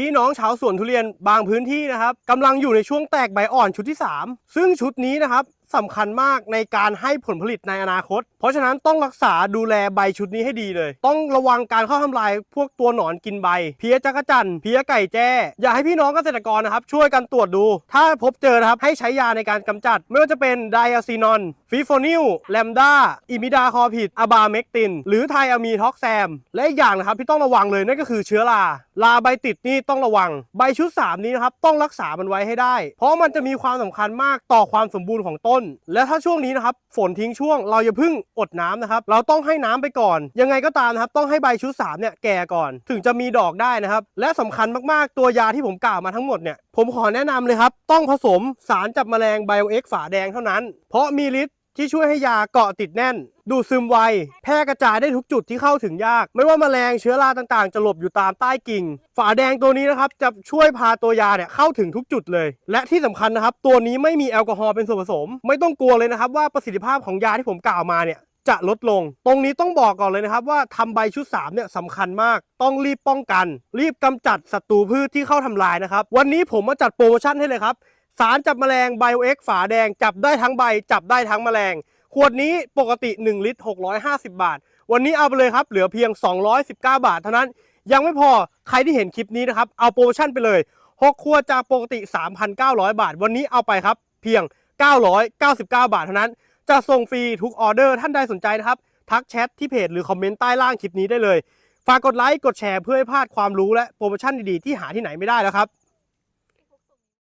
พี่น้องชาวสวนทุเรียนบางพื้นที่นะครับกำลังอยู่ในช่วงแตกใบอ่อนชุดที่ 3 ซึ่งชุดนี้นะครับ สำคัญมากในการให้ผลผลิตในอนาคต เพราะฉะนั้นต้องรักษาดูแลใบชุดนี้ให้ดีเลย ต้องระวังการเข้าทำลายพวกตัวหนอนกินใบ เพี้ยจักจั่นเพี้ยไก่แจ้อยากให้พี่น้องเกษตรกรนะครับ ช่วยกันตรวจดู ถ้าพบเจอนะครับ ให้ใช้ยาในการกำจัด ไม่ว่าจะเป็นไดอะซีนอนฟิโฟนิลแลมดาอิมิดาคอผิดอะบาเมกติน หรือไทอะมีท็อกแซม และอีกอย่างนะครับที่ต้องระวังเลยนั่นก็คือเชื้อราลาใบติดนี่ต้องระวัง ใบชุด 3 นี้นะครับต้องรักษามันไว้ให้ได้ เพราะมันจะมีความสำคัญมากต่อความสมบูรณ์ของต้นและถ้าช่วงนี้นะครับฝนทิ้งช่วงเราอย่าเพิ่งอดน้ำนะครับ เราต้องให้น้ำไปก่อน ยังไงก็ตามนะครับ ต้องให้ใบชุด3เนี่ยแก่ก่อน ถึงจะมีดอกได้นะครับ และสำคัญมากๆตัวยาที่ผมกล่าวมาทั้งหมดเนี่ยผมขอแนะนำเลยครับ ต้องผสมสารจับแมลงไบโอเอ็กฝาแดงเท่านั้น เพราะมีฤทธิ์ ที่ช่วยให้ยาเกาะติดแน่น ดูดซึมไว แพร่กระจายได้ทุกจุดที่เข้าถึงยาก ไม่ว่าแมลงเชื้อราต่างๆ จะหลบอยู่ตามใต้กิ่ง ฝาแดงตัวนี้นะครับจะช่วยพาตัวยาเนี่ยเข้าถึงทุกจุดเลย และที่สำคัญนะครับ ตัวนี้ไม่มีแอลกอฮอล์เป็นส่วนผสม ไม่ต้องกลัวเลยนะครับว่าประสิทธิภาพของยาที่ผมกล่าวมาเนี่ยจะลดลง ตรงนี้ต้องบอกก่อนเลยนะครับว่าทำใบชุด3เนี่ยสำคัญมาก ต้องรีบป้องกัน รีบกำจัดศัตรูพืชที่เข้าทำลายนะครับ วันนี้ผมมาจัดโปรโมชั่นให้เลยครับ สารจับแมลงไบโอเอ็กฝาแดงจับได้ทั้งใบ จับได้ทั้งแมลง ขวดนี้ปกติ 1 ลิตร 650 บาท วันนี้เอาไปเลยครับ เหลือเพียง 219 บาท เท่านั้น ยังไม่พอใครที่เห็นคลิปนี้นะครับ เอาโปรโมชั่นไปเลย 6 ขวดจากปกติ 3,900 บาท วันนี้เอาไปครับ เพียง 999 บาท เท่านั้น จะส่งฟรีทุกออเดอร์ท่านใดสนใจนะครับทักแชทที่เพจหรือคอมเมนต์ใต้ล่างคลิปนี้ได้เลยฝากกดไลค์กดแชร์เพื่อให้พลาดความรู้และโปรโมชั่นดีๆที่หาที่ไหนไม่ได้แล้วครับ